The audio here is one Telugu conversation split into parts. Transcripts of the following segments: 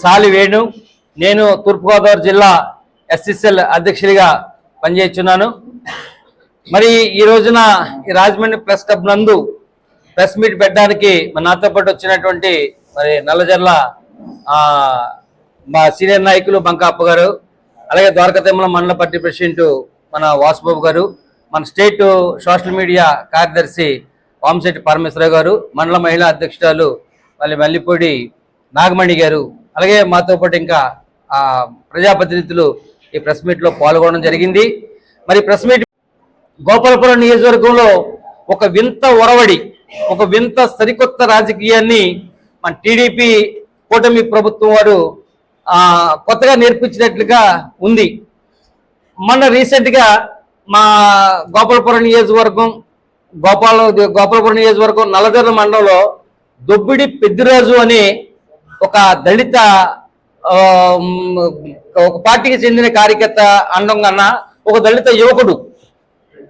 సాలి వేణు. నేను తూర్పుగోదావరి జిల్లా ఎస్ఎస్ఎల్ అధ్యక్షుడిగా పనిచేస్తున్నాను. మరి ఈ రోజున ఈ రాజమండ్రి ప్రెస్ క్లబ్ నందు ప్రెస్ మీట్ పెట్టడానికి మన నాతో పాటు వచ్చినటువంటి మరి నల్లజర్ల మా సీనియర్ నాయకులు బంకాప్ప గారు అలాగే ద్వారకతిమ్మల మండల పార్టీ ప్రెసిడెంట్ మన వాసుబాబు గారు మన స్టేట్ సోషల్ మీడియా కార్యదర్శి వామశెట్టి పరమేశ్వరరావు గారు మండల మహిళా అధ్యక్షురాలు మళ్ళీ మల్లిపూడి నాగమణి గారు అలాగే మాతో పాటు ఇంకా ప్రజాప్రతినిధులు ఈ ప్రెస్ మీట్లో పాల్గొనడం జరిగింది. మరి ప్రెస్ మీట్ గోపాలపురం నియోజకవర్గంలో ఒక వింత ఒరవడి ఒక వింత సరికొత్త రాజకీయాన్ని మన టీడీపీ కూటమి ప్రభుత్వం వారు కొత్తగా నేర్పించినట్లుగా ఉంది. మొన్న రీసెంట్గా మా గోపాలపురం నియోజకవర్గం గోపాల గోపాలపురం నియోజకవర్గం నల్లజర్ల మండలంలో దొబ్బిడి పెద్దిరాజు అనే ఒక దళిత ఒక పార్టీకి చెందిన కార్యకర్త అండం కన్నా ఒక దళిత యువకుడు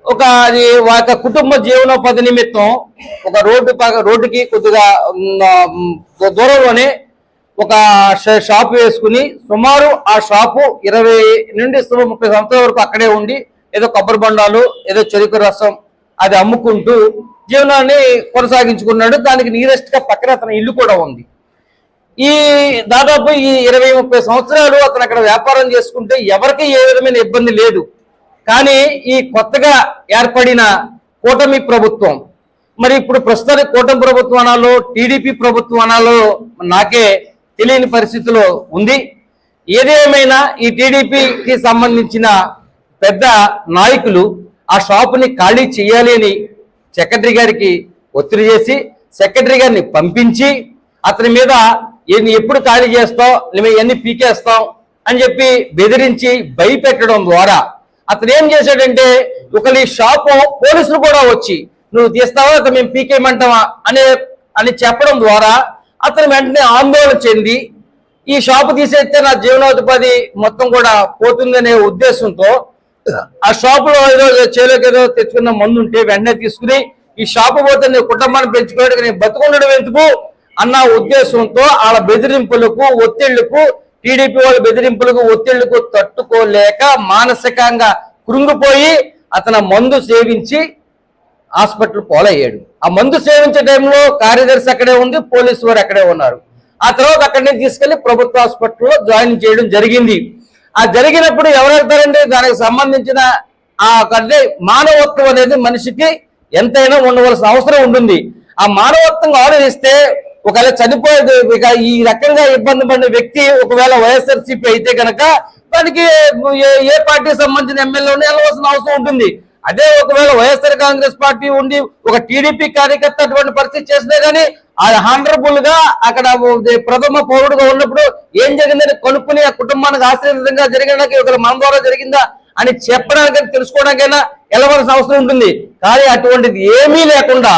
ఒక అది ఒక కుటుంబ జీవనోపాధి నిమిత్తం ఒక రోడ్డు పక్క రోడ్డుకి కొద్దిగా దూరంలోనే ఒక షాపు షాప్ వేసుకుని సుమారు ఆ షాపు ఇరవై నుండి ముప్పై సంవత్సరాల వరకు అక్కడే ఉండి ఏదో కొబ్బరి బండాలు ఏదో చెరుకు రసం అది అమ్ముకుంటూ జీవనాన్ని కొనసాగించుకున్నాడు. దానికి నీరెస్ట్గా పక్కన అతని ఇల్లు కూడా ఉంది. ఈ దాదాపు ఈ ఇరవై ముప్పై సంవత్సరాలు అతను అక్కడ వ్యాపారం చేసుకుంటే ఎవరికి ఏ విధమైన ఇబ్బంది లేదు. కానీ ఈ కొత్తగా ఏర్పడిన కూటమి ప్రభుత్వం మరి ఇప్పుడు ప్రస్తుతానికి కూటమి ప్రభుత్వం అనాలో టీడీపీ ప్రభుత్వం అనాలో నాకే తెలియని పరిస్థితిలో ఉంది. ఏదేమైనా ఈ టీడీపీకి సంబంధించిన పెద్ద నాయకులు ఆ షాపుని ఖాళీ చేయాలి అని సెక్రటరీ గారికి ఒత్తిడి చేసి సెక్రటరీ గారిని పంపించి అతని మీద ఎన్ని ఎప్పుడు ఖాళీ చేస్తాం మేము ఎన్ని పీకేస్తాం అని చెప్పి బెదిరించి భయపెట్టడం ద్వారా అతను ఏం చేశాడంటే ఒకరి షాపు పోలీసులు కూడా వచ్చి నువ్వు తీస్తావా? అతను మేము పీకేయమంటావా? అనే అని చెప్పడం ద్వారా అతను వెంటనే ఆందోళన చెంది ఈ షాపు తీసేస్తే నా జీవనోపాధి మొత్తం కూడా పోతుందనే ఉద్దేశంతో ఆ షాపులో ఏదో చేలోకి ఏదో తెచ్చుకున్న మందు ఉంటే వెంటనే తీసుకుని ఈ షాపు పోతే నేను కుటుంబాన్ని పెంచుకోవడానికి నేను బతుకుండడం ఎందుకు? అన్న ఉద్దేశంతో వాళ్ళ బెదిరింపులకు ఒత్తిళ్ళకు టీడీపీ వాళ్ళ బెదిరింపులకు ఒత్తిళ్ళకు తట్టుకోలేక మానసికంగా కృంగిపోయి అతను మందు సేవించి హాస్పిటల్ పోలయ్యాడు. ఆ మందు సేవించే టైంలో కార్యదర్శి అక్కడే ఉంది పోలీసు వారు అక్కడే ఉన్నారు. ఆ తర్వాత అక్కడి నుంచి తీసుకెళ్ళి ప్రభుత్వ హాస్పిటల్లో జాయిన్ చేయడం జరిగింది. ఆ జరిగినప్పుడు ఎవరు దానికి సంబంధించిన ఆ అంటే మానవత్వం అనేది మనిషికి ఎంతైనా ఉండవలసిన అవసరం ఉంటుంది. ఆ మానవత్వంగా ఆలోచిస్తే ఒకవేళ చనిపోయేది ఇక ఈ రకంగా ఇబ్బంది పడిన వ్యక్తి ఒకవేళ వైఎస్ఆర్సీపీ అయితే కనుక దానికి ఏ- పార్టీకి సంబంధించిన ఎమ్మెల్యే వెళ్ళవలసిన అవసరం ఉంటుంది. అదే ఒకవేళ వైఎస్ఆర్ కాంగ్రెస్ పార్టీ ఉండి ఒక టీడీపీ కార్యకర్త అటువంటి పరిస్థితి చేసినా గానీ ఆ హానరబుల్గా అక్కడ ప్రథమ పౌరుడుగా ఉన్నప్పుడు ఏం జరిగిందని కనుక్కుని ఆ కుటుంబానికి ఆశ్రయించడంగా జరిగినాక ఒకవేళ మన ద్వారా జరిగిందా అని చెప్పడానికి తెలుసుకోవడానికైనా వెళ్ళవలసిన అవసరం ఉంటుంది. కానీ అటువంటిది ఏమీ లేకుండా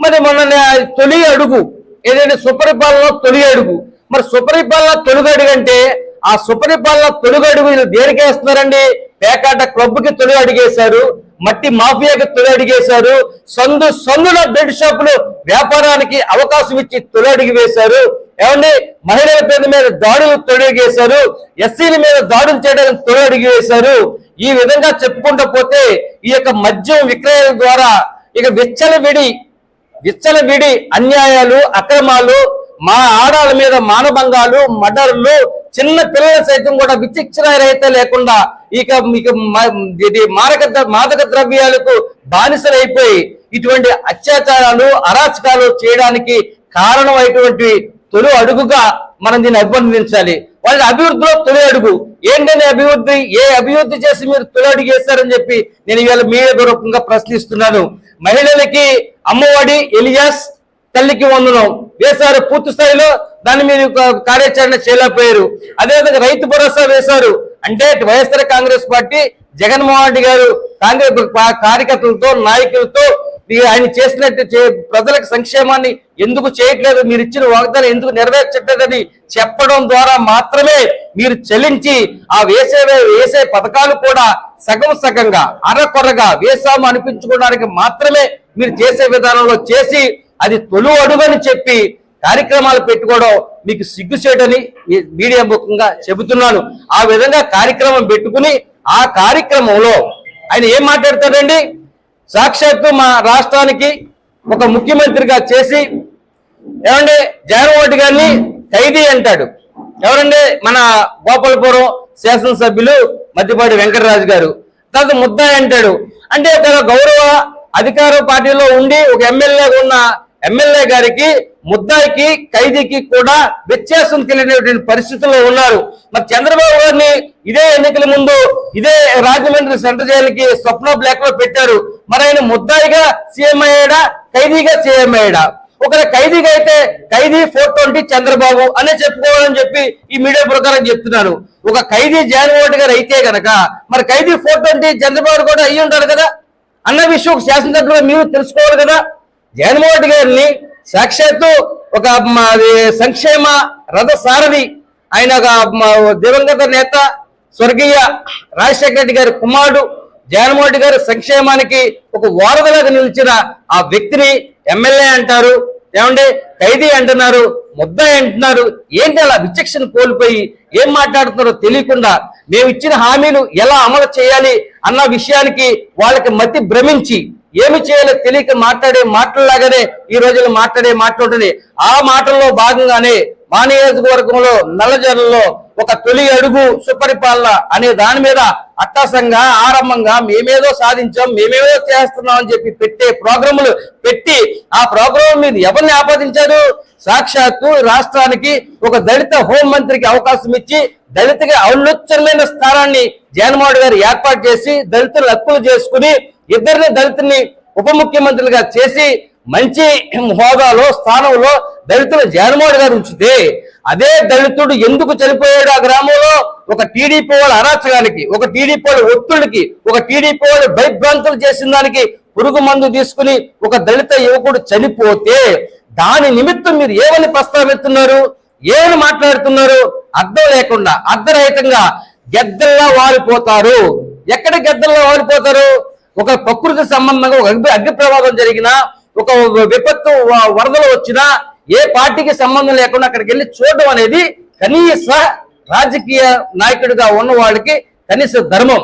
మరి మొన్న తొలి అడుగు ఏదైతే సుపరిపాలన తొలి అడుగు. మరి సుపరిపాలన తొలుగు అంటే ఆ సుపరిపాలన తొలుగు వీళ్ళు దేనికి వేస్తున్నారండి? పేకాట క్లబ్కి తొలి అడిగేశారు మట్టి మాఫియాకి తొలి అడిగేశారు సందు సందుల బెడ్ షాపులు వ్యాపారానికి అవకాశం ఇచ్చి తొలి అడిగి వేశారు. ఏమండి? మహిళల పేద మీద దాడులు తొలగేశారు ఎస్సీల మీద దాడులు చేయడానికి తొలి అడిగి వేశారు. ఈ విధంగా చెప్పుకుంటూ పోతే ఈ యొక్క మద్యం విక్రయాల ద్వారా ఇక విచ్చలవిడి విచ్చలవిడి అన్యాయాలు అక్రమాలు మా ఆడాల మీద మానభంగాలు మర్డర్లు చిన్న పిల్లల సైతం కూడా విచక్షణ రహిత లేకుండా ఇక మీకు మ- ఇది మారక మాదక ద్రవ్యాలకు బానిసలైపోయి ఇటువంటి అత్యాచారాలు అరాచకాలు చేయడానికి కారణమైనటువంటి తొలి అడుగుగా మనం దీన్ని అభినందించాలి వాళ్ళ అభివృద్ధిలో తొలి అడుగు. ఏంటనే అభివృద్ధి? ఏ అభివృద్ధి చేసి మీరు తొలి అడుగు వేస్తారని చెప్పి నేను ఇవాళ మీడియా రూపంగా ప్రశ్నిస్తున్నాను. మహిళలకి అమ్మఒడి ఎలియాస్ తల్లికి వందనం. వేశారు పూర్తి స్థాయిలో దాన్ని మీరు కార్యాచరణ చేయలేకపోయారు. అదేవిధంగా రైతు భరోసా వేశారు. అంటే వైఎస్ఆర్ కాంగ్రెస్ పార్టీ జగన్మోహన్ రెడ్డి గారు కాంగ్రెస్ కార్యకర్తలతో నాయకులతో ఆయన చేసినట్టు చే- ప్రజలకు సంక్షేమాన్ని ఎందుకు చేయట్లేదు? మీరు ఇచ్చిన వాగ్దానం ఎందుకు నెరవేర్చట్లేదని చెప్పడం ద్వారా మాత్రమే మీరు చెల్లించి ఆ వేసే వేసే పథకాలు కూడా సగం సగంగా అరకొరగా వేసాము అనిపించుకోవడానికి మాత్రమే మీరు చేసే విధానంలో చేసి అది తొలు అడుగని చెప్పి కార్యక్రమాలు పెట్టుకోవడం మీకు సిగ్గుచేటని మీడియా ముఖంగా చెబుతున్నాను. ఆ విధంగా కార్యక్రమం పెట్టుకుని ఆ కార్యక్రమంలో ఆయన ఏం మాట్లాడతాడండి? సాక్షాత్తు మా రాష్ట్రానికి ఒక ముఖ్యమంత్రిగా చేసి ఏమండి? జగన్మోహన్ గారిని ఖైదీ అంటాడు. ఎవరండి? మన గోపాలపురం శాసనసభ్యులు మద్దిపాటి వెంకటరాజు గారు. తర్వాత ముద్దాయి అంటాడు. అంటే ఒక గౌరవ అధికార పార్టీలో ఉండి ఒక ఎమ్మెల్యే ఉన్న ఎమ్మెల్యే గారికి ముద్దాయికి ఖైదీకి కూడా వ్యత్యాసం తెలియనటువంటి పరిస్థితుల్లో ఉన్నారు. మరి చంద్రబాబు గారిని ఇదే ఎన్నికల ముందు ఇదే రాజమండ్రి సెంటర్ జైలుకి స్వప్న బ్లాక్లో పెట్టారు. మరి ఆయన ముద్దాయిగా సీఎం అయ్యాడా ఖైదీగా సీఎం అయ్యాడా? ఒక ఖైదీగా అయితే ఖైదీ ఫోర్ ట్వంటీ చంద్రబాబు అనే చెప్పుకోవాలని చెప్పి ఈ మీడియా ప్రకారం చెప్తున్నాను ఒక ఖైదీ జాన్వోటి గారు అయితే గనక మరి ఖైదీ ఫోర్ ట్వంటీ చంద్రబాబు కూడా అయ్యి ఉంటారు కదా? అన్న విషయం శాసన మీరు తెలుసుకోవాలి కదా? జగన్మోహన్ గారిని సాక్షాత్తు ఒక సంక్షేమ రథ సారథి ఆయన ఒక దివంగత నేత స్వర్గీయ రాజశేఖర రెడ్డి గారి కుమారుడు. జగన్మోహన్ గారి సంక్షేమానికి ఒక వారధలాగా నిలిచిన ఆ వ్యక్తిని ఎమ్మెల్యే అంటారు. ఏమంటే ఖైదీ అంటున్నారు ముద్ద అంటున్నారు. ఏంటి అలా విచక్షణ కోల్పోయి ఏం మాట్లాడుతున్నారో తెలియకుండా మేము ఇచ్చిన హామీలు ఎలా అమలు చేయాలి అన్న విషయానికి వాళ్ళకి మతి భ్రమించి ఏమి చేయాలో తెలియక మాట్లాడే మాటల్లాగానే ఈ రోజుల్లో మాట్లాడే మాట్లాడుతుంది ఆ మాటల్లో భాగంగానే మా నియోజకవర్గంలో నల్లజర్లలో ఒక తొలి అడుగు సుపరిపాలన అనే దాని మీద అట్టాసంగా ఆరంభంగా మేమేదో సాధించాం మేమేదో చేస్తున్నాం అని చెప్పి పెట్టే ప్రోగ్రాములు పెట్టి ఆ ప్రోగ్రాం మీద ఎవరిని ఆపాదించారు? సాక్షాత్తు రాష్ట్రానికి ఒక దళిత హోం మంత్రికి అవకాశం ఇచ్చి దళితకి ఔన్నత్యమైన స్థానాన్ని జగన్మోహన్ గారు ఏర్పాటు చేసి దళితులు హక్కులు చేసుకుని ఇద్దరిని దళితుల్ని ఉప ముఖ్యమంత్రులుగా చేసి మంచి హోదాలో స్థానంలో దళితులు జగన్మోహన్ గారు ఉంచితే అదే దళితుడు ఎందుకు చనిపోయాడు ఆ గ్రామంలో? ఒక టీడీపీ వాళ్ళ అరాచకానికి ఒక టీడీపీ వాళ్ళ ఒత్తుడికి ఒక టీడీపీ వాళ్ళు భయభ్రాంతులు చేసిన దానికి పురుగు మందు తీసుకుని ఒక దళిత యువకుడు చనిపోతే దాని నిమిత్తం మీరు ఏమని ప్రస్తావిస్తున్నారు? ఏమని మాట్లాడుతున్నారు? అర్థం లేకుండా అర్ధరహితంగా గెద్దల్లా వారిపోతారు ఎక్కడ గెద్దల్లా వారిపోతారు ఒక ప్రకృతి సంబంధంగా ఒక అగ్ని ప్రమాదం జరిగినా ఒక విపత్తు వరదలు వచ్చినా ఏ పార్టీకి సంబంధం లేకుండా అక్కడికి వెళ్ళి చూడడం అనేది కనీస రాజకీయ నాయకుడిగా ఉన్న వాళ్ళకి కనీస ధర్మం.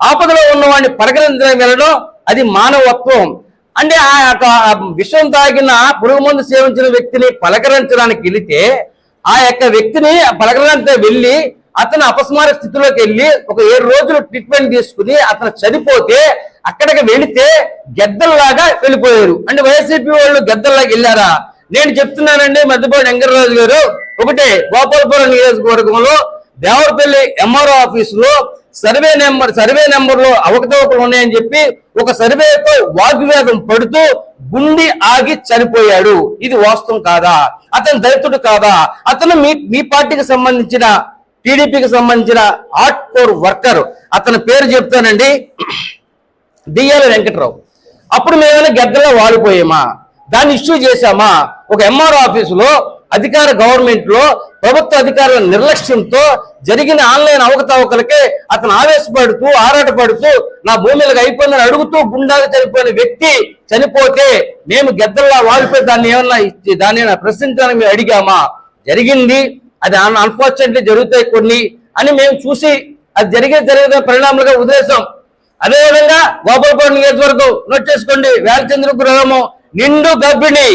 ఆపదలో ఉన్నవాడిని పలకరించడం వెళ్ళడం అది మానవత్వం. అంటే ఆ యొక్క విషం తాగిన పురుగు మందు సేవించిన వ్యక్తిని పలకరించడానికి వెళితే ఆ యొక్క వ్యక్తిని పలకరించ వెళ్ళి అతను అపస్మార స్థితిలోకి వెళ్ళి ఒక ఏడు రోజులు ట్రీట్మెంట్ తీసుకుని అతను చనిపోతే అక్కడికి వెళితే గెద్దల్లాగా వెళ్ళిపోయారు. అంటే వైసీపీ వాళ్ళు గెద్దల్లాగా వెళ్ళారా? నేను చెప్తున్నానండి మధ్యపాటి వెంకటరాజు గారు. ఒకటే గోపాలపురం నియోజకవర్గంలో దేవరపల్లి ఎంఆర్ఓ ఆఫీస్లో సర్వే నెంబర్ సర్వే నెంబర్లో అవకతవకలు ఉన్నాయని చెప్పి ఒక సర్వేతో వాగ్వేదం పడుతూ గుండి ఆగి చనిపోయాడు. ఇది వాస్తవం కాదా? అతను దళితుడు కాదా? అతను మీ మీ పార్టీకి సంబంధించిన టీడీపీకి సంబంధించిన హార్ట్ కోర్ వర్కర్. అతని పేరు చెప్తానండి. డిఎల్ వెంకటరావు. అప్పుడు మేమైనా గద్దెల్లో వాడిపోయామా దాన్ని ఇష్యూ చేశామా? ఒక ఎంఆర్ ఆఫీసులో అధికార గవర్నమెంట్లో ప్రభుత్వ అధికారుల నిర్లక్ష్యంతో జరిగిన ఆన్లైన్ అవకతవకలకే అతను ఆవేశపడుతూ ఆరాటపడుతూ నా భూమిలకు అయిపోయిందని అడుగుతూ గుండాగా చనిపోయిన వ్యక్తి చనిపోతే మేము గెద్దల్లా వాడిపోయి దాన్ని ఏమన్నా ఇచ్చి దాన్ని ప్రశ్నించాలని ప్రశ్నించడానికి మేము అడిగామా? జరిగింది. అది అన్ఫార్చునేట్లీ జరుగుతాయి కొన్ని అని మేము చూసి అది జరిగే జరిగే పరిణామాలుగా ఉద్దేశం అదేవిధంగా గోపాలపురం నియోజకవర్గం నోట్ చేసుకోండి. వేలచంద్ర గృహము నిండు గర్భిణి.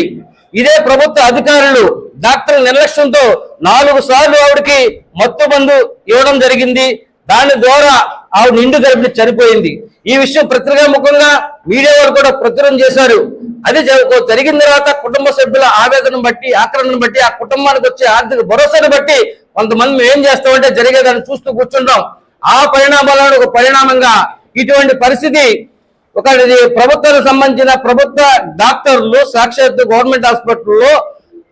ఇదే ప్రభుత్వ అధికారులు డాక్టర్ నిర్లక్ష్యంతో నాలుగు సార్లు ఆవిడకి మత్తు మందు ఇవ్వడం జరిగింది. దాని ద్వారా ఆవిడ నిండు గర్భిణి చనిపోయింది. ఈ విషయం పత్రికా ముఖంగా మీడియా వారు కూడా ప్రచురం చేశారు. అది జరిగిన తర్వాత కుటుంబ సభ్యుల ఆవేదన బట్టి ఆక్రమణను బట్టి ఆ కుటుంబానికి వచ్చే ఆర్థిక భరోసాను బట్టి కొంతమంది మేము ఏం చేస్తామంటే జరిగేదాన్ని చూస్తూ కూర్చుంటాం. ఆ పరిణామాలను ఒక పరిణామంగా ఇటువంటి పరిస్థితి ఒక ప్రభుత్వానికి సంబంధించిన ప్రభుత్వ డాక్టర్లు సాక్షాత్ గవర్నమెంట్ హాస్పిటల్లో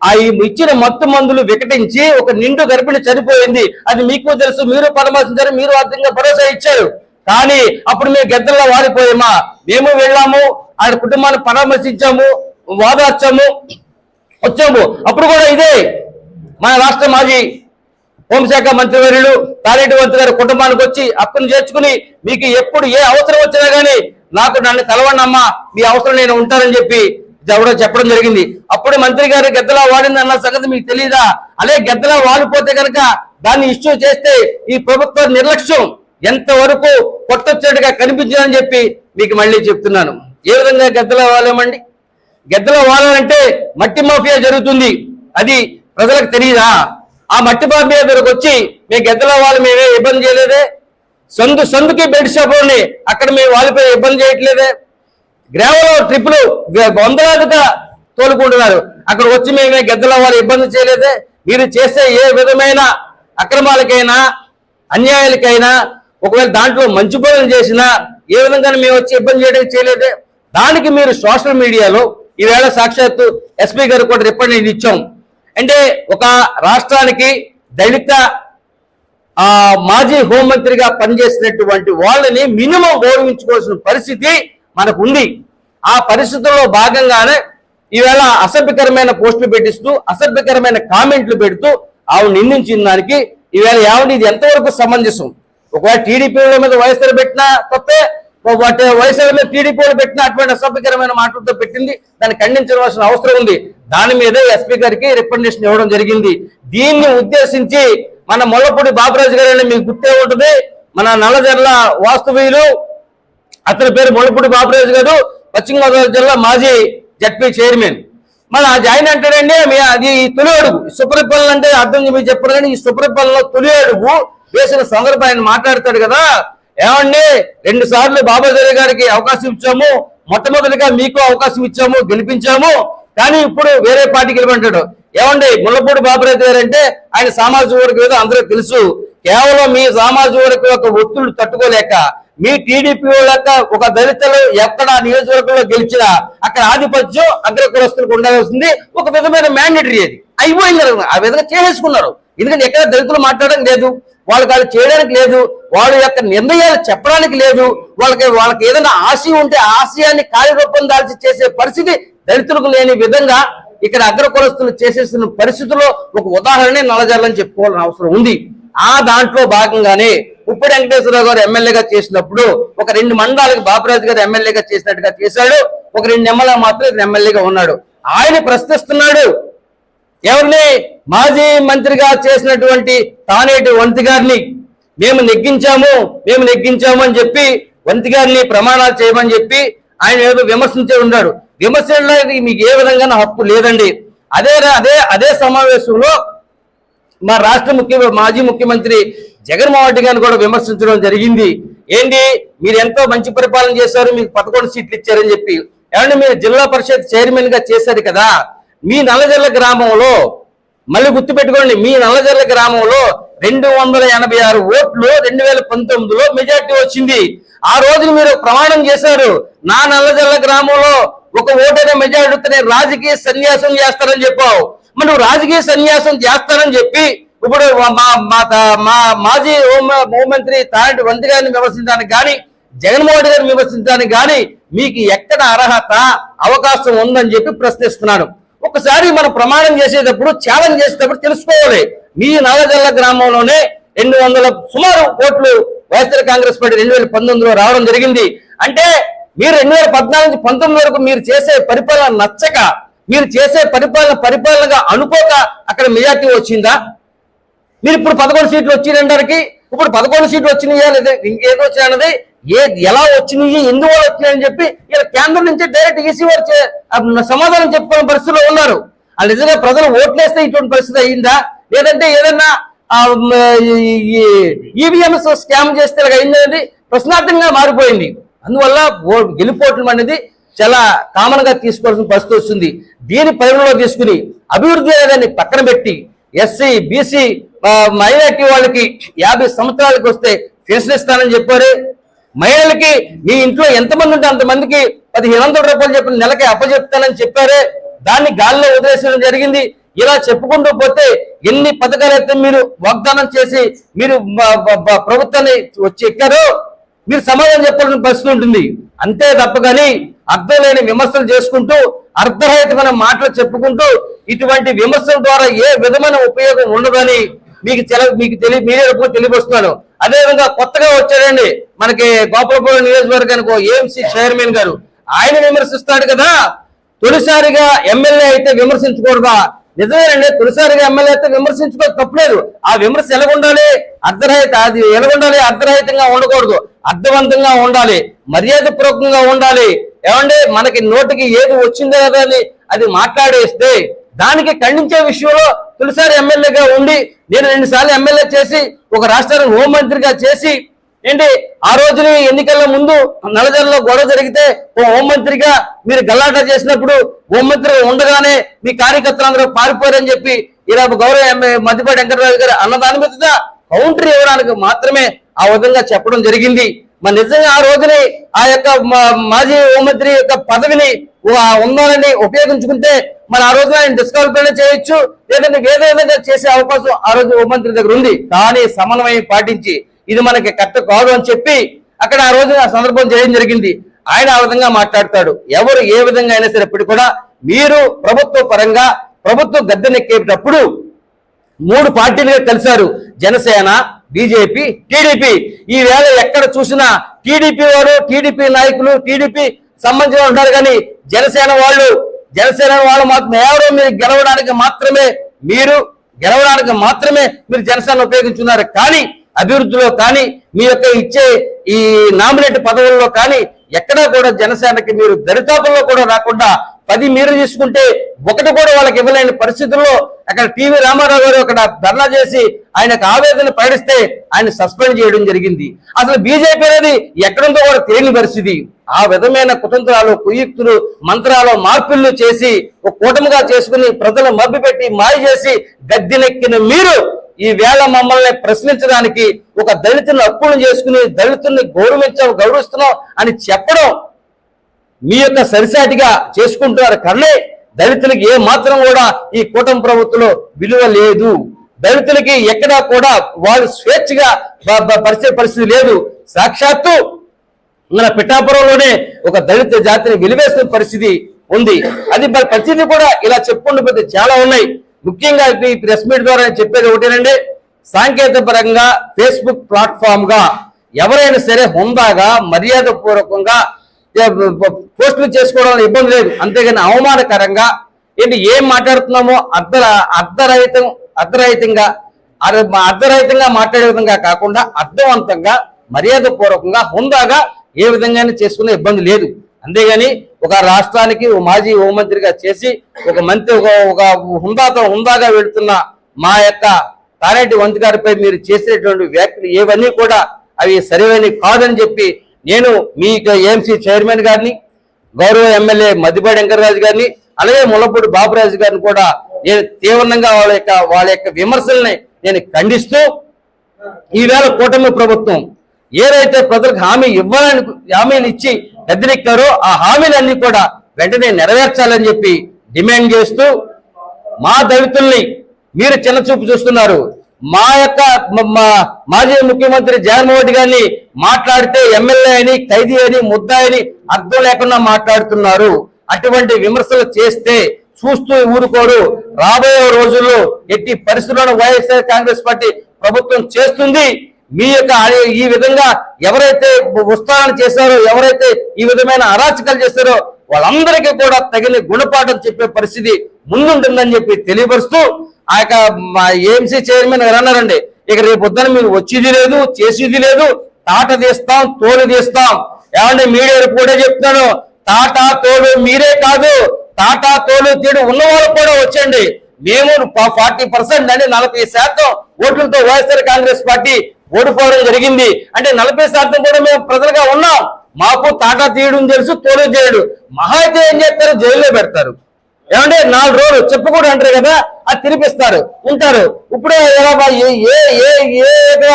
ఆ ఇచ్చిన మత్తు మందులు వికటించి ఒక నిండు గర్భిణి చనిపోయింది. అది మీకు తెలుసు మీరు పరామర్శించారు మీరు అర్థంగా భరోసా ఇచ్చారు. కానీ అప్పుడు మేము గద్దల్లో వాడిపోయామా మేము వెళ్ళాము ఆయన కుటుంబాన్ని పరామర్శించాము వాదార్చాము వచ్చాము. అప్పుడు కూడా ఇదే మన రాష్ట్ర మాజీ హోంశాఖ మంత్రివర్యులు తారేటి మంత్రి గారి కుటుంబానికి వచ్చి అప్పును చేర్చుకుని మీకు ఎప్పుడు ఏ అవసరం వచ్చినా గానీ నాకు నన్ను కలవండి అమ్మా మీ అవసరం నేను ఉంటానని చెప్పి ఎవడో చెప్పడం జరిగింది. అప్పుడు మంత్రి గారు గద్దలా వాడింది అన్న సంగతి మీకు తెలియదా అదే గద్దలా వాడిపోతే కనుక దాన్ని ఇష్యూ చేస్తే ఈ ప్రభుత్వ నిర్లక్ష్యం ఎంతవరకు కొట్టొచ్చినట్టుగా కనిపించిందని చెప్పి మీకు మళ్ళీ చెప్తున్నాను. ఏ విధంగా గద్దలా వాలేమండి గద్దెల వాలాలంటే మట్టి మాఫియా జరుగుతుంది. అది ప్రజలకు తెలియదా ఆ మట్టి మాఫియా దగ్గరకు వచ్చి మీ గద్దెల వాళ్ళు మేమే ఇబ్బంది చేయలేదే? సందు సందుకి బెడ్ షాప్ ఉన్నాయి అక్కడ మేము వాళ్ళపై ఇబ్బంది చేయట్లేదే. గ్రామంలో ట్రిప్పులు వందలాదిగా తోలుకుంటున్నారు. అక్కడ వచ్చి మేమే గద్దెల వాళ్ళు ఇబ్బంది చేయలేదే. మీరు చేసే ఏ విధమైన అక్రమాలకైనా అన్యాయాలకైనా ఒకవేళ దాంట్లో మంచి పనులు చేసినా ఏ విధంగా మేము వచ్చి ఇబ్బంది చేయడానికి చేయలేదే. దానికి మీరు సోషల్ మీడియాలో ఈవేళ సాక్షాత్తు ఎస్పీ గారు కూడా రిప్రజెంట్ ఇచ్చాం. అంటే ఒక రాష్ట్రానికి దళిత ఆ మాజీ హోంమంత్రిగా పనిచేసినటువంటి వాళ్ళని మినిమం గౌరవించుకోవాల్సిన పరిస్థితి మనకు ఉంది ఆ పరిస్థితుల్లో భాగంగానే ఈవేళ అసభ్యకరమైన పోస్టులు పెట్టిస్తూ అసభ్యకరమైన కామెంట్లు పెడుతూ ఆవిడ నిందించిన దానికి ఈవేళ ఏమండి ఇది ఎంతవరకు సమంజసం? ఒకవేళ టీడీపీ మీద వైఎస్ఆర్ పెట్టినా తప్పే వాటి వయసుల మీద టీడీపీ పెట్టినా పెట్టిన అటువంటి అసభ్యకరమైన మాటలతో పెట్టింది దాన్ని ఖండించవలసిన అవసరం ఉంది. దాని మీద ఎస్పీ గారికి రికమెండేషన్ ఇవ్వడం జరిగింది. దీన్ని ఉద్దేశించి మన మొల్లపూడి బాబురాజు గారు మీకు గుర్తే ఉంటుంది. మన నల్లజర్ల వాస్తువీయులు అతని పేరు మొల్లపూడి బాబురాజు గారు పశ్చిమ గోదావరి జిల్లా మాజీ జడ్పీ చైర్మన్. మన జాయిన్ అంటాడండి మీ అది ఈ తొలి అడుగు. సుపరిపాలన అంటే అర్థం మీరు చెప్పరు కానీ ఈ సుపరిపాలనలో తొలి అడుగు వేసిన సందర్భం ఆయన మాట్లాడతాడు కదా. ఏమండి రెండు సార్లు బాబాజీ గారికి అవకాశం ఇచ్చాము మొట్టమొదటిగా మీకు అవకాశం ఇచ్చాము గెలిపించాము కానీ ఇప్పుడు వేరే పార్టీకి వెళ్ళమంటాడు. ఏమండి ముల్లపూడి బాబురాజు గారు అంటే ఆయన సామాజిక వర్గం ఏదో అందరూ తెలుసు. కేవలం మీ సామాజిక వర్గం యొక్క ఒత్తిళ్ళు తట్టుకోలేక మీ టీడీపీ యొక్క ఒక దళితులు ఎక్కడ నియోజకవర్గంలో గెలిచినా అక్కడ ఆధిపత్యం అగ్రకులస్తులకు ఉండాల్సింది ఒక విధమైన మ్యాండేటరీ అది. అయిపోయింది ఆ విధంగా చేసేసుకున్నారు. ఎందుకంటే ఎక్కడ దళితులు మాట్లాడడం లేదు వాళ్ళకి వాళ్ళు చేయడానికి లేదు వాళ్ళ యొక్క నిర్ణయాలు చెప్పడానికి లేదు వాళ్ళకి వాళ్ళకి ఏదైనా ఆశయం ఉంటే ఆశయాన్ని కార్యరూపం దాల్చి చేసే పరిస్థితి దళితులకు లేని విధంగా ఇక్కడ అగ్రకులస్తులు చేసేసిన పరిస్థితుల్లో ఒక ఉదాహరణే నల్లజర్లని చెప్పుకోవాలని అవసరం ఉంది. ఆ దాంట్లో భాగంగానే ఉప్పటి వెంకటేశ్వరరావు గారు ఎమ్మెల్యేగా చేసినప్పుడు ఒక రెండు మండలాలకు బాబురాజు గారు ఎమ్మెల్యేగా చేసినట్టుగా చేశాడు. ఒక రెండు ఎమ్మెల్యే మాత్రం ఎమ్మెల్యేగా ఉన్నాడు. ఆయన ప్రశ్నిస్తున్నాడు. ఎవరిని? మాజీ మంత్రిగా చేసినటువంటి తానేటి వంతి గారిని. మేము నెగ్గించాము మేము నెగ్గించాము అని చెప్పి వంతి గారిని ప్రమాణాలు చేయమని చెప్పి ఆయన ఏదో విమర్శించే ఉన్నాడు. విమర్శించడానికి మీకు ఏ విధంగా హక్కు లేదండి. అదే అదే అదే సమావేశంలో మా రాష్ట్ర ముఖ్య మాజీ ముఖ్యమంత్రి జగన్మోహన్ రెడ్డి గారిని కూడా విమర్శించడం జరిగింది. ఏంటి? మీరు ఎంతో మంచి పరిపాలన చేశారు మీకు పదకొండు సీట్లు ఇచ్చారని చెప్పి. ఏమంటే మీరు జిల్లా పరిషత్ చైర్మన్గా చేశారు కదా. మీ నల్లజర్ల గ్రామంలో మళ్ళీ గుర్తుపెట్టుకోండి మీ నల్లజర్ల గ్రామంలో రెండు వందల ఎనభై ఆరు ఓట్లు రెండు వేల పంతొమ్మిదిలో మెజార్టీ వచ్చింది. ఆ రోజు మీరు ప్రమాణం చేశారు. నా నల్లజల్ల గ్రామంలో ఒక ఓటైన మెజార్టీతో రాజకీయ సన్యాసం చేస్తారని చెప్పావు. మరి నువ్వు రాజకీయ సన్యాసం చేస్తానని చెప్పి ఇప్పుడు మా- మా మా మాజీ హోం హోంమంత్రి తాంటి వంతి గారిని విమర్శించడానికి కానీ జగన్మోహన్ గారిని విమర్శించడానికి కానీ మీకు ఎక్కడ అర్హత అవకాశం ఉందని చెప్పి ప్రశ్నిస్తున్నాను. ఒకసారి మనం ప్రమాణం చేసేటప్పుడు ఛాలెంజ్ చేసేటప్పుడు తెలుసుకోవాలి. మీ నల్లజల్ల గ్రామంలోనే రెండు వందల సుమారు కోట్లు వైఎస్ఆర్ కాంగ్రెస్ పార్టీ రెండు వేల పంతొమ్మిదిలో రావడం జరిగింది. అంటే మీరు రెండు వేల పద్నాలుగు నుంచి పంతొమ్మిది వరకు మీరు చేసే పరిపాలన నచ్చక మీరు చేసే పరిపాలన పరిపాలనగా అనుకోక అక్కడ మెజార్టీ వచ్చిందా మీరు ఇప్పుడు పదకొండు సీట్లు వచ్చినాయడానికి ఇప్పుడు పదకొండు సీట్లు వచ్చినాయా లేదా ఇంకేదో వచ్చినది ఏ ఎలా వచ్చినాయి ఎందువల్ల వచ్చినాయని చెప్పి ఇలా కేంద్రం నుంచి డైరెక్ట్ ఈసీ వారు చే- సమాధానం చెప్పుకునే పరిస్థితిలో ఉన్నారు వాళ్ళు నిజంగా ప్రజలు ఓట్లేస్తే ఇటువంటి పరిస్థితి అయిందా లేదంటే ఏదన్నా ఈవీఎంస్ స్కామ్ చేస్తే ఇలాగ అయిందనేది ప్రశ్నార్థంగా మారిపోయింది అందువల్ల ఓ- అనేది చాలా కామన్గా తీసుకోవాల్సిన పరిస్థితి వస్తుంది. దీని పరిగణలో తీసుకుని అభివృద్ధి అనేదాన్ని పక్కన పెట్టి ఎస్సీ బీసీ మైనార్టీ వాళ్ళకి యాభై సంవత్సరాలకు వస్తే పెన్షన్ ఇస్తానని చెప్పారు. మహిళలకి మీ ఇంట్లో ఎంతమంది ఉంటే అంతమందికి పదిహేను వందల రూపాయలు చెప్పిన నెలకి అప్పచెప్తానని చెప్పారే. దాన్ని గాల్లో వదిలేసడం జరిగింది. ఇలా చెప్పుకుంటూ పోతే ఎన్ని పథకాలు అయితే మీరు వాగ్దానం చేసి మీరు ప్రభుత్వాన్ని వచ్చి ఎక్కారో మీరు సమాధానం చెప్పాల్సిన పరిస్థితి ఉంటుంది. అంతే తప్ప కానీ అర్థం లేని విమర్శలు చేసుకుంటూ అర్థరహితమైన మాటలు చెప్పుకుంటూ ఇటువంటి విమర్శల ద్వారా ఏ విధమైన ఉపయోగం ఉండదని మీకు తెల మీకు తెలియ మీరే రూపంలో తెలియపరుస్తున్నాను. అదేవిధంగా కొత్తగా వచ్చాడండి మనకి గోపాలపురం నియోజకవర్గానికి ఏఎంసీ చైర్మన్ గారు. ఆయన విమర్శిస్తాడు కదా తొలిసారిగా ఎమ్మెల్యే అయితే విమర్శించకూడదా నిజమేనండి తొలిసారిగా ఎమ్మెల్యే అయితే విమర్శించుకో తప్పలేదు. ఆ విమర్శ ఎలా ఉండాలి అర్ధరహిత అది ఎలాగుండాలి అర్ధరహితంగా ఉండకూడదు. అర్థవంతంగా ఉండాలి మర్యాద పూర్వకంగా ఉండాలి. ఏమంటే మనకి నోటికి ఏది వచ్చిందో కదా అని అది మాట్లాడేస్తే దానికి ఖండించే విషయంలో తొలిసారి ఎమ్మెల్యేగా ఉండి నేను రెండు సార్లు ఎమ్మెల్యే చేసి ఒక రాష్ట్రానికి హోంమంత్రిగా చేసి ఏంటి? ఆ రోజుని ఎన్నికల ముందు నలజర్లో గొడవ జరిగితే ఓ హోంమంత్రిగా మీరు గల్లాట చేసినప్పుడు హోంమంత్రిగా ఉండగానే మీ కార్యకర్తలందరూ పారిపోయారని చెప్పి ఇలా గౌరవ మధ్యపాటి వెంకటరాజు గారు అన్న దాని మీద కౌంటర్ ఇవ్వడానికి మాత్రమే ఆ విధంగా చెప్పడం జరిగింది. మరి నిజంగా ఆ రోజుని ఆ యొక్క మా- మాజీ హోంమంత్రి యొక్క పదవిని ఉ- ఉపయోగించుకుంటే మరి ఆ రోజున ఆయన డిస్క్వాలిఫై చేయొచ్చు లేదంటే వేరే విధంగా చేసే అవకాశం ఆ రోజు హోంమంత్రి దగ్గర ఉంది. కానీ సమన్వయం పాటించి ఇది మనకి కరెక్ట్ కాదు అని చెప్పి అక్కడ ఆ రోజు ఆ సందర్భం చేయడం జరిగింది. ఆయన ఆ విధంగా మాట్లాడతాడు. ఎవరు ఏ విధంగా అయినా సరే ఇప్పుడు కూడా మీరు ప్రభుత్వ పరంగా ప్రభుత్వం గద్దెనెక్కేటప్పుడు మూడు పార్టీలుగా కలిశారు జనసేన బీజేపీ టీడీపీ. ఈ వేళ ఎక్కడ చూసినా టీడీపీ వారు టీడీపీ నాయకులు టీడీపీ సంబంధించిన ఉంటారు కానీ జనసేన వాళ్ళు జనసేన వాళ్ళు మాత్రం ఎవరో మీరు గెలవడానికి మాత్రమే మీరు గెలవడానికి మాత్రమే మీరు జనసేన ఉపయోగించున్నారు కానీ అభివృద్ధిలో కానీ మీ యొక్క ఇచ్చే ఈ నామినేట్ పదవుల్లో కానీ ఎక్కడా కూడా జనసేనకి మీరు దరితాపంలో కూడా రాకుండా పది మీరు తీసుకుంటే ఒకటి కూడా వాళ్ళకి ఇవ్వలేని పరిస్థితుల్లో అక్కడ పివి రామారావు గారు అక్కడ ధర్నా చేసి ఆయనకు ఆవేదన ప్రకటిస్తే ఆయన సస్పెండ్ చేయడం జరిగింది. అసలు బీజేపీ అనేది ఎక్కడుందో కూడా తెలియని పరిస్థితి. ఆ విధమైన కుతంత్రాలు కుయుక్తులు మంత్రాలు మార్పులు చేసి ఒక కూటమిగా చేసుకుని ప్రజలు మభ్యపెట్టి మాయ చేసి గద్దెనెక్కిన మీరు ఈ వేళ మమ్మల్ని ప్రశ్నించడానికి ఒక దళితుని అప్పులు చేసుకుని దళితుల్ని గౌరవించాం గౌరవిస్తున్నాం అని చెప్పడం మీ యొక్క సరిసాటిగా చేసుకుంటున్నారు కర్లే దళితులకి ఏ మాత్రం కూడా ఈ కూటమి ప్రభుత్వంలో విలువ లేదు. దళితులకి ఎక్కడా కూడా వాళ్ళు స్వేచ్ఛగా బ- పరిచే పరిస్థితి లేదు. సాక్షాత్తు మన పిఠాపురంలోనే ఒక దళిత జాతిని వెలివేసిన పరిస్థితి ఉంది. అది మరి పరిస్థితి కూడా ఇలా చెప్పుకుంటూ చాలా ఉన్నాయి. ముఖ్యంగా ఈ ప్రెస్ మీట్ ద్వారా నేను చెప్పేది ఒకటేనండి. సాంకేతిక పరంగా ఫేస్బుక్ ప్లాట్ఫామ్గా ఎవరైనా సరే హుందాగా మర్యాద పూర్వకంగా పోస్టులు చేసుకోవడం ఇబ్బంది లేదు. అంతేగాని అవమానకరంగా ఏంటి ఏం మాట్లాడుతున్నామో అర్ధ అర్ధరహితం అర్ధరహితంగా అర్ధరహితంగా మాట్లాడే విధంగా కాకుండా అర్థవంతంగా మర్యాద పూర్వకంగా హుందాగా ఏ విధంగానే చేసుకునే ఇబ్బంది లేదు. అంతేగాని ఒక రాష్ట్రానికి ఓ మాజీ హోంమంత్రిగా చేసి ఒక మంత్రి ఒక ఒక హుందాతో హుందాగా వెళుతున్న మా యొక్క తానేటి వంతు గారిపై మీరు చేసినటువంటి వ్యాఖ్యలు ఏవన్నీ కూడా అవి సరైనవి కాదని చెప్పి నేను మీ ఏఎంసీ చైర్మన్ గారిని గౌరవ ఎమ్మెల్యే మద్దిపాటి వెంకటరాజు గారిని అలాగే ములపూడి బాబురాజు గారిని కూడా నేను తీవ్రంగా వాళ్ళ యొక్క వాళ్ళ యొక్క విమర్శల్ని నేను ఖండిస్తూ ఈవేళ కూటమి ప్రభుత్వం ఏదైతే ప్రజలకు హామీ ఇవ్వాలని హామీని ఇచ్చి గద్దెనెక్కారో ఆ హామీలన్నీ కూడా వెంటనే నెరవేర్చాలని చెప్పి డిమాండ్ చేస్తూ మా దళితుల్ని మీరు చిన్న చూపు చూస్తున్నారు. మా యొక్క మా- మాజీ ముఖ్యమంత్రి జగన్మోహన్ రెడ్డి గారిని మాట్లాడితే ఎమ్మెల్యే అని ఖైదీ అని ముద్దాయని అర్థం లేకుండా మాట్లాడుతున్నారు. అటువంటి విమర్శలు చేస్తే చూస్తూ ఊరుకోరు. రాబోయే రోజుల్లో ఎట్టి పరిస్థితులను వైఎస్ఆర్ కాంగ్రెస్ పార్టీ ప్రభుత్వం చేస్తుంది. మీ యొక్క ఈ విధంగా ఎవరైతే ఉత్సాహం చేశారో ఎవరైతే ఈ విధమైన అరాచకాలు చేశారో వాళ్ళందరికీ కూడా తగిన గుణపాఠం చెప్పే పరిస్థితి ముందుంటుందని చెప్పి తెలియపరుస్తూ ఆ యొక్క ఏఎంసీ చైర్మన్ గారు అన్నారండి. ఇక రేపు పొద్దున మీరు వచ్చేది లేదు చేసేది లేదు తాట తీస్తాం తోలు తీస్తాం. ఏమంటే మీడియా కూడా చెప్తున్నాను? తాటా తోలు మీరే కాదు. టాటా తోలు తీడు ఉన్నవాళ్ళు కూడా వచ్చండి మేము ఫార్టీ పర్సెంట్ అంటే నలభై శాతం ఓట్లతో వైఎస్ఆర్ కాంగ్రెస్ పార్టీ ఓడిపోవడం జరిగింది. అంటే నలభై శాతం కూడా మేము ప్రజలుగా ఉన్నాం. మాకు తాటా తీయడం తెలుసు తోలు చేయడు మహా ఏం చేస్తారు? జైల్లో పెడతారు. ఏమంటే నాలుగు రోజులు చెప్పకూడదు అంటారు కదా అది తినిపిస్తారు. ఉంటారు. ఇప్పుడే ఎలా బా- ఏ ఏ ఏ ఏదో,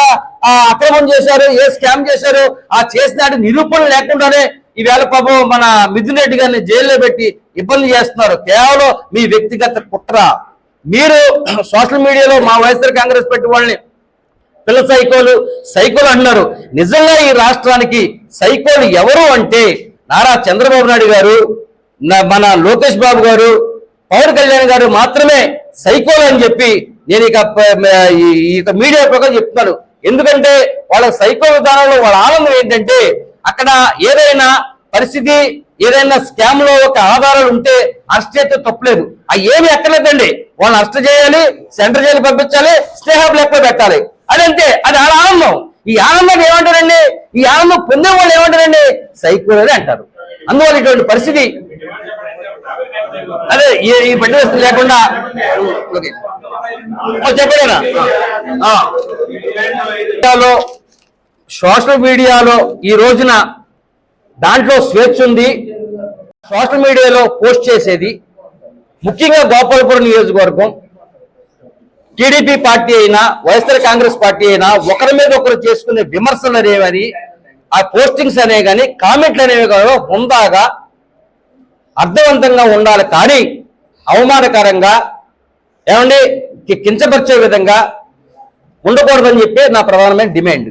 అక్రమం చేశారు ఏ స్కామ్ చేశారు ఆ చేసిన నిరూపణ లేకుండానే ఈవేళ పాపం మన మిథున్ రెడ్డి గారిని జైల్లో పెట్టి ఇబ్బంది చేస్తున్నారు. కేవలం మీ వ్యక్తిగత కుట్ర. మీరు సోషల్ మీడియాలో మా వైఎస్ఆర్ కాంగ్రెస్ పెట్టి వాళ్ళని పిల్ల సైకోలు సైకోలు అంటున్నారు. నిజంగా ఈ రాష్ట్రానికి సైకోలు ఎవరు అంటే నారా చంద్రబాబు నాయుడు గారు మన లోకేష్ బాబు గారు పవన్ కళ్యాణ్ గారు మాత్రమే సైకోలు అని చెప్పి నేను ఇక ఈ- యొక్క మీడియా ప్రకారం చెప్తున్నాను. ఎందుకంటే వాళ్ళ సైకో విధానంలో వాళ్ళ ఆనందం ఏంటంటే అక్కడ ఏదైనా పరిస్థితి ఏదైనా స్కామ్లో ఒక ఆధారాలు ఉంటే అరెస్ట్ చేస్తే తప్పలేదు. అవి ఏమి ఎక్కలేదండి వాళ్ళని అరెస్ట్ చేయాలి సెంటర్ జైలు పంపించాలి స్నేహం లెక్క పెట్టాలి. అదంతే అది ఆడ ఆనందం. ఈ ఆనందం ఏమంటారండి? ఈ ఆనందం పొందే వాళ్ళు ఏమంటారండి? సైకోలని అంటారు. అందువల్ల ఇటువంటి పరిస్థితి అదే ఈ ఈ బండి లేకుండా చెప్పలేనా? మీడియాలో సోషల్ మీడియాలో ఈ రోజున దాంట్లో స్వేచ్ఛ ఉంది. సోషల్ మీడియాలో పోస్ట్ చేసేది ముఖ్యంగా గోపాలపురం నియోజకవర్గం. టీడీపీ పార్టీ అయినా వైఎస్ఆర్ కాంగ్రెస్ పార్టీ అయినా ఒకరి మీద ఒకరు చేసుకునే విమర్శలు అనేవని ఆ పోస్టింగ్స్ అనేవి కానీ కామెంట్లు అనేవి కాదు హుందాగా అర్థవంతంగా ఉండాలి. కానీ అవమానకరంగా ఏమండి? కించపరిచే విధంగా ఉండకూడదని చెప్పి నా ప్రధానమైన డిమాండ్.